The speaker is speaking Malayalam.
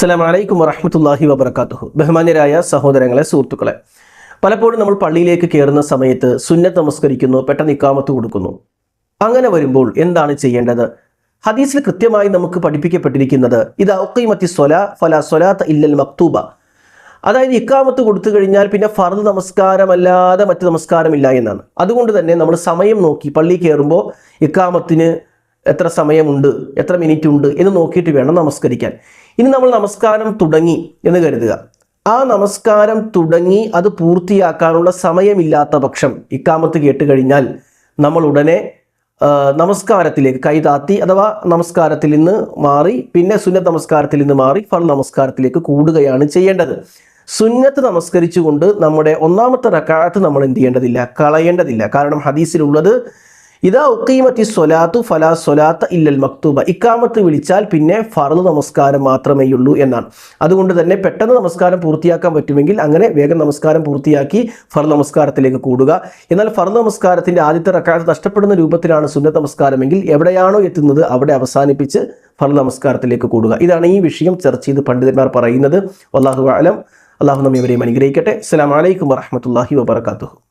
അസ്സലാം വലൈക്കും വറഹമത്തല്ലാഹി വബർക്കാത്തുഹു ബഹുമാന്യരായ സഹോദരങ്ങളെ സുഹൃത്തുക്കളെ പലപ്പോഴും നമ്മൾ പള്ളിയിലേക്ക് കയറുന്ന സമയത്ത് സുന്നത്ത് നമസ്കരിക്കുന്നു പെട്ടെന്ന് ഇക്കാമത്ത് കൊടുക്കുന്നു. അങ്ങനെ വരുമ്പോൾ എന്താണ് ചെയ്യേണ്ടത്? ഹദീസിൽ കൃത്യമായി നമുക്ക് പഠിപ്പിക്കപ്പെട്ടിരിക്കുന്നത് ഇത് ഔക്കൈമത്തി സ്വല ഫല സ്വലാത്ത ഇല്ലൽ മക്തൂബ. അതായത് ഇക്കാമത്ത് കൊടുത്തു കഴിഞ്ഞാൽ പിന്നെ ഫർദ് നമസ്കാരമല്ലാതെ മറ്റു നമസ്കാരമില്ല എന്നാണ്. അതുകൊണ്ട് തന്നെ നമ്മൾ സമയം നോക്കി പള്ളി കയറുമ്പോൾ ഇക്കാമത്തിന് എത്ര സമയമുണ്ട് എത്ര മിനിറ്റ് ഉണ്ട് എന്ന് നോക്കിയിട്ട് വേണം നമസ്കരിക്കാൻ. ഇനി നമ്മൾ നമസ്കാരം തുടങ്ങി എന്ന് കരുതുക. ആ നമസ്കാരം തുടങ്ങി അത് പൂർത്തിയാക്കാനുള്ള സമയമില്ലാത്ത പക്ഷം ഇക്കാമത്ത് കേട്ട് കഴിഞ്ഞാൽ നമ്മൾ ഉടനെ നമസ്കാരത്തിലേക്ക് കൈതാത്തി അഥവാ നമസ്കാരത്തിൽ നിന്ന് മാറി പിന്നെ സുന്നത്ത് നമസ്കാരത്തിൽ നിന്ന് മാറി ഫൽ നമസ്കാരത്തിലേക്ക് കൂടുകയാണ് ചെയ്യേണ്ടത്. സുന്നത്ത് നമസ്കരിച്ചുകൊണ്ട് നമ്മുടെ ഒന്നാമത്തെ റക്കാത്ത് നമ്മൾ എന്ത് ചെയ്യേണ്ടതില്ല? കളയേണ്ടതില്ല. കാരണം ഹദീസിലുള്ളത് ഇതാ ഉക്കീമത്തി സൊലാത്തു ഫലാ സൊലാത്ത ഇല്ലൽ മക്തൂബ. ഇക്കാമത്ത് വിളിച്ചാൽ പിന്നെ ഫറുദ് നമസ്കാരം മാത്രമേ ഉള്ളൂ എന്നാണ്. അതുകൊണ്ട് തന്നെ പെട്ടെന്ന് നമസ്കാരം പൂർത്തിയാക്കാൻ പറ്റുമെങ്കിൽ അങ്ങനെ വേഗം നമസ്കാരം പൂർത്തിയാക്കി ഫറു നമസ്കാരത്തിലേക്ക് കൂടുക. എന്നാൽ ഫറു നമസ്കാരത്തിന്റെ ആദ്യത്തെ റക്കാത്ത് നഷ്ടപ്പെടുന്ന രൂപത്തിലാണ് സുന്നത്ത് നമസ്കാരമെങ്കിൽ എവിടെയാണോ എത്തുന്നത് അവിടെ അവസാനിപ്പിച്ച് ഫറു നമസ്കാരത്തിലേക്ക് കൂടുക. ഇതാണ് ഈ വിഷയം ചർച്ച ചെയ്ത് പണ്ഡിതന്മാർ പറയുന്നത്. അള്ളാഹു ആലം അള്ളാഹു നമ്മെ ഇവരെയും അനുഗ്രഹിക്കട്ടെ. അസ്സാം വലൈക്കും വറഹമത്തല്ലാഹി വബർക്കാത്തുഹു